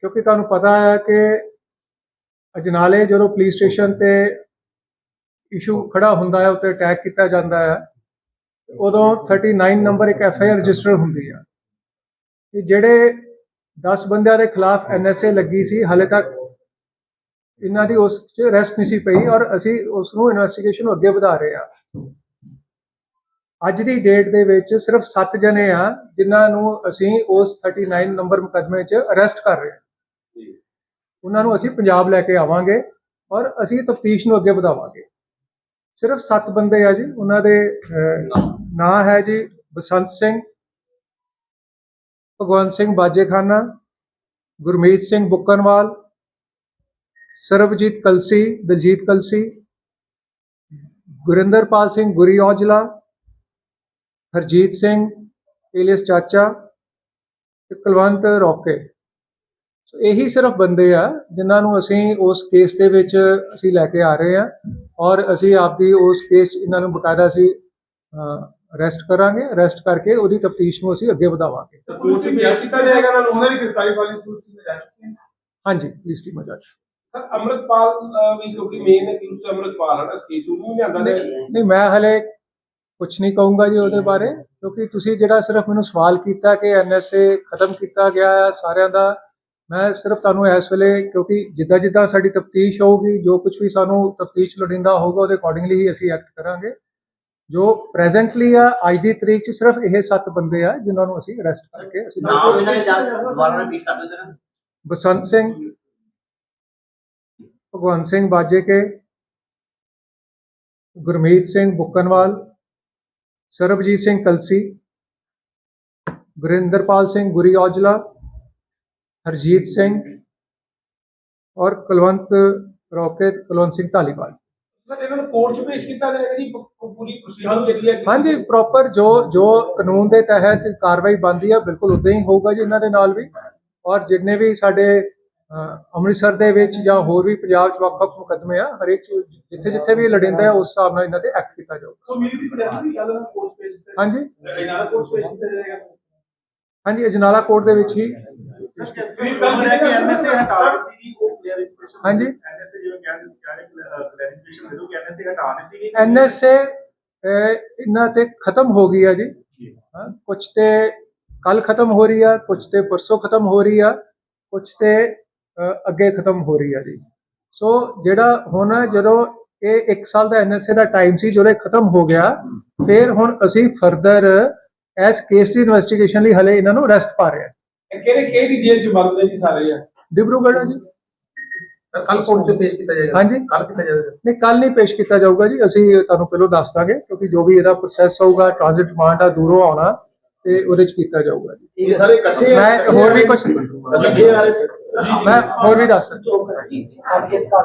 ਕਿਉਂਕਿ ਤੁਹਾਨੂੰ ਪਤਾ ਹੈ ਕਿ ਅਜਨਾਲੇ ਜਦੋਂ ਪੁਲਿਸ ਸਟੇਸ਼ਨ ਤੇ ਇਸ਼ੂ ਖੜਾ ਹੁੰਦਾ ਹੈ, ਉੱਤੇ ਅਟੈਕ ਕੀਤਾ ਜਾਂਦਾ ਹੈ, ਉਦੋਂ 39 ਨੰਬਰ ਇੱਕ ਐਫ ਆਈ ਆਰ ਰਜਿਸਟਰ ਹੁੰਦੀ ਆ। ਕਿ ਜਿਹੜੇ 10 ਬੰਦਿਆਂ ਦੇ ਖਿਲਾਫ ਐਨ ਐਸ ਏ ਲੱਗੀ ਸੀ, ਹਲੇ ਤੱਕ ਇਹਨਾਂ ਦੀ ਉਸ 'ਚ ਰੈਸਟ ਨਹੀਂ ਸੀ ਪਈ ਔਰ ਅਸੀਂ ਉਸ ਨੂੰ ਇਨਵੈਸਟੀਗੇਸ਼ਨ ਅੱਗੇ ਵਧਾ ਰਹੇ ਹਾਂ। ਅੱਜ ਦੀ ਡੇਟ ਦੇ ਵਿੱਚ ਸਿਰਫ 7 ਜਣੇ ਆ, ਜਿਨ੍ਹਾਂ ਨੂੰ ਅਸੀਂ ਉਸ 39 ਨੰਬਰ ਮੁਕੱਦਮੇ 'ਚ ਅਰੈਸਟ ਕਰ ਰਹੇ ਹਾਂ। ਉਹਨਾਂ ਨੂੰ ਅਸੀਂ ਪੰਜਾਬ ਲੈ ਕੇ ਆਵਾਂਗੇ ਔਰ ਅਸੀਂ ਤਫਤੀਸ਼ ਨੂੰ ਅੱਗੇ ਵਧਾਵਾਂਗੇ। ਸਿਰਫ 7 ਬੰਦੇ ਆ ਜੀ ਉਹਨਾਂ ਦੇ ਨਾਂ। ਹੈ ਜੀ ਬਸੰਤ ਸਿੰਘ ਭਗਵੰਤ ਸਿੰਘ ਬਾਜੇਖਾਨਾ ਗੁਰਮੀਤ ਸਿੰਘ ਬੁੱਕਨਵਾਲ ਸਰਬਜੀਤ ਕਲਸੀ ਦਲਜੀਤ ਕਲਸੀ ਗੁਰਿੰਦਰਪਾਲ ਸਿੰਘ ਗੁਰੀ ਔਜਲਾ ਹਰਜੀਤ ਸਿੰਘ ਇਲੀਸ ਚਾਚਾ ਤੇ ਕੁਲਵੰਤ ਰੋਕੇ। ਸੋ ਇਹੀ ਸਿਰਫ ਬੰਦੇ ਆ ਜਿਨ੍ਹਾਂ ਨੂੰ ਅਸੀਂ ਉਸ ਕੇਸ ਦੇ ਵਿੱਚ ਅਸੀਂ ਲੈ ਕੇ ਆ ਰਹੇ ਆ ਔਰ ਅਸੀਂ ਆਪਦੀ ਉਸ ਕੇਸ ਇਹਨਾਂ ਨੂੰ ਬਕਾਇਦਾ ਅਸੀਂ ਅਰੈਸਟ ਕਰਾਂਗੇ। ਅਰੈਸਟ ਕਰਕੇ ਉਹਦੀ ਤਫਤੀਸ਼ ਨੂੰ ਅਸੀਂ ਅੱਗੇ ਵਧਾਵਾਂਗੇ। ਕੋਰਟ ਚ ਪੇਸ਼ ਕੀਤਾ ਜਾਏਗਾ ਨਾ ਉਹਨਾਂ ਦੀ ਗ੍ਰਿਫਤਾਰੀ ਵਾਲੀ ਪੁਲਿਸ ਟੀਮ ਜਾ ਚੁੱਕੀ ਹੈ ਹਾਂਜੀ ਪੁਲਿਸ ਟੀਮ ਜੱਜ ਸਰ ਅਮਰਤਪਾਲ ਅਹ, ਵੀ ਕਿਉਂਕਿ ਮੇਨ ਅਕਿਊਜ਼ ਅਮਰਤਪਾਲ ਹੈ ਕੇਸ ਨੂੰ ਨਹੀਂ ਆਂਦਾ ਨਹੀਂ ਮੈਂ ਹਲੇ ਕੁਝ ਨਹੀਂ ਕਹੂੰਗਾ ਜੀ ਉਹਦੇ ਬਾਰੇ ਕਿਉਂਕਿ ਤੁਸੀਂ ਜਿਹੜਾ ਸਿਰਫ ਮੈਨੂੰ ਸਵਾਲ ਕੀਤਾ ਕਿ ਐਨਐਸਏ ਖਤਮ ਕੀਤਾ ਗਿਆ ਹੈ ਸਾਰਿਆਂ ਦਾ ਮੈਂ ਸਿਰਫ ਤੁਹਾਨੂੰ ਇਸ ਵੇਲੇ ਕਿਉਂਕਿ ਜਿੱਦਾਂ ਜਿੱਦਾਂ ਸਾਡੀ ਤਫਤੀਸ਼ ਹੋਊਗੀ ਜੋ ਕੁਝ ਵੀ ਸਾਨੂੰ ਤਫਤੀਸ਼ ਲੋੜੀਂਦਾ ਹੋਊਗਾ ਉਹਦੇ ਅਕੋਰਡਿੰਗਲੀ ਹੀ ਅਸੀਂ ਐਕਟ ਕਰਾਂਗੇ। ਜੋ ਪ੍ਰੈਜ਼ੈਂਟਲੀ ਆ ਅੱਜ ਦੀ ਤਰੀਕ 'ਚ ਸਿਰਫ ਇਹ ਸੱਤ ਬੰਦੇ ਆ ਜਿਨ੍ਹਾਂ ਨੂੰ ਅਸੀਂ ਅਰੈਸਟ ਕਰਕੇ ਅਸੀਂ ਨਾਮ ਇਹਨਾਂ ਦੇ ਜਾ- ਦੁਬਾਰਾ ਰਿਪੀਟ ਕਰ ਦਿਓ ਸਰ ਬਸੰਤ ਸਿੰਘ ਭਗਵੰਤ ਸਿੰਘ ਬਾਜੇਕੇ ਗੁਰਮੀਤ ਸਿੰਘ ਬੁੱਕਨਵਾਲ ਸਰਬਜੀਤ ਸਿੰਘ ਕਲਸੀ ਗੁਰਿੰਦਰਪਾਲ ਸਿੰਘ ਗੁਰੀ ਔਜਲਾ ਹਰਜੀਤ ਸਿੰਘ ਔਰ ਕੁਲਵੰਤ ਰੋਕੇਤ ਕੁਲਵੰਤ ਸਿੰਘ ਧਾਲੀਵਾਲ। ਸਰ ਇਹਨਾਂ ਨੂੰ ਕੋਰਟ ਚ ਪੇਸ਼ ਕੀਤਾ ਜਾਏਗਾ ਜੀ ਪੂਰੀ ਪ੍ਰੋਸੀਡਿੰਗ ਜਿਹੜੀ ਹੈ ਹਾਂਜੀ ਪ੍ਰੋਪਰ ਜੋ ਜੋ ਕਾਨੂੰਨ ਦੇ ਤਹਿਤ ਕਾਰਵਾਈ ਬਣਦੀ ਹੈ ਬਿਲਕੁਲ ਉਦਾਂ ਹੀ ਹੋਊਗਾ ਜੀ ਇਹਨਾਂ ਦੇ ਨਾਲ ਵੀ। ਔਰ ਜਿੰਨੇ ਵੀ ਸਾਡੇ ਅੰਮ੍ਰਿਤਸਰ ਦੇ ਵਿੱਚ ਜਾਂ ਹੋਰ ਵੀ ਪੰਜਾਬ 'ਚ ਵੱਖ-ਵੱਖ ਮੁਕੱਦਮੇ ਆ ਹਰੇਕ ਜਿੱਥੇ ਜਿੱਥੇ ਵੀ ਲੜਿੰਦਾ ਹੈ ਉਸ ਹਿਸਾਬ ਨਾਲ ਇਹਨਾਂ ਤੇ ਐਕਟ ਕੀਤਾ ਜਾਊਗਾ। ਸੋ ਮੇਰੀ ਦੀ ਪ੍ਰੈਸ ਦੀ ਗੱਲ ਨਾ ਕੋਰਟ ਪੇਸ਼ ਕੀਤਾ ਹਾਂਜੀ। ਇਹਨਾਂ ਦਾ ਕੋਰਟ ਪੇਸ਼ ਕੀਤਾ ਜਾਏਗਾ। ਹਾਂਜੀ ਅਜਨਾਲਾ ਕੋਰਟ ਦੇ ਵਿੱਚ ਹੀ ਹਾਂਜੀ। ਐਨਐਸਏ ਜਿਵੇਂ ਕਹਿੰਦੇ ਕਹਿੰਦੇ ਕਲੀਅਰਿਫਿਕੇਸ਼ਨ ਦੇ ਦੋ ਕਿ ਐਨਐਸਏ ਹਟਾ ਦਿੱਤੀ ਗਈ। ਐਨਐਸਏ ਇਹਨਾਂ ਤੇ ਖਤਮ ਹੋ ਗਈ ਆ ਜੀ। ਹਾਂ ਕੁਝ ਤੇ ਕੱਲ ਖਤਮ ਹੋ ਰਹੀ ਆ ਕੁਝ ਤੇ ਪਰਸੋਂ ਖਤਮ ਹੋ ਰਹੀ ਆ ਕੁਝ ਤੇ ਅੱਗੇ ਖਤਮ ਹੋ ਰਹੀ ਆ ਜੀ। ਸੋ ਜਿਹੜਾ ਹੁਣ ਜਦੋਂ ਇਹ 1 ਸਾਲ ਦਾ ਐਨਐਸਏ ਦਾ ਟਾਈਮ ਸੀ ਜਦੋਂ ਇਹ ਖਤਮ ਹੋ ਗਿਆ ਫਿਰ ਹੁਣ ਅਸੀਂ ਫਰਦਰ ਇਸ ਕੇਸ ਦੀ ਇਨਵੈਸਟੀਗੇਸ਼ਨ ਲਈ ਹਲੇ ਇਹਨਾਂ ਨੂੰ ਅਰੈਸਟ ਪਾ ਰਹੇ ਹਾਂ ਕਿਹੜੇ ਕਿਹੜੀ ਜੇਲ੍ਹ ਚ ਬੰਦ ਨੇ ਜੀ ਸਾਰੇ ਆ ਡਿਬਰੂਗੜ੍ਹ ਆ ਜੀ ਕੱਲ ਕੋਰਟ ਚ ਪੇਸ਼ ਕੀਤਾ ਜਾਏਗਾ ਹਾਂਜੀ ਕੱਲ ਕੀਤਾ ਜਾਏਗਾ ਨਹੀਂ ਕੱਲ ਨਹੀਂ ਪੇਸ਼ ਕੀਤਾ ਜਾਊਗਾ ਜੀ ਅਸੀਂ ਤੁਹਾਨੂੰ ਪਹਿਲਾਂ ਦੱਸ ਦਾਂਗੇ ਕਿਉਂਕਿ ਜੋ ਵੀ ਇਹਦਾ ਪ੍ਰੋਸੈਸ ਹੋਊਗਾ ਟ੍ਰਾਂਜ਼ਿਟ ਰਿਮਾਂਡ ਆ ਦੂਰੋਂ ਆਉਣਾ ਤੇ ਉਹਦੇ ਚ ਕੀਤਾ ਜਾਊਗਾ ਜੀ ਇਹ ਸਾਰੇ ਇਕੱਠੇ ਮੈਂ ਹੋਰ ਵੀ ਕੁਝ ਲੱਗੇ ਆ ਰਹੇ ਮੈਂ ਹੋਰ ਵੀ ਦੱਸ ਸਕਦਾ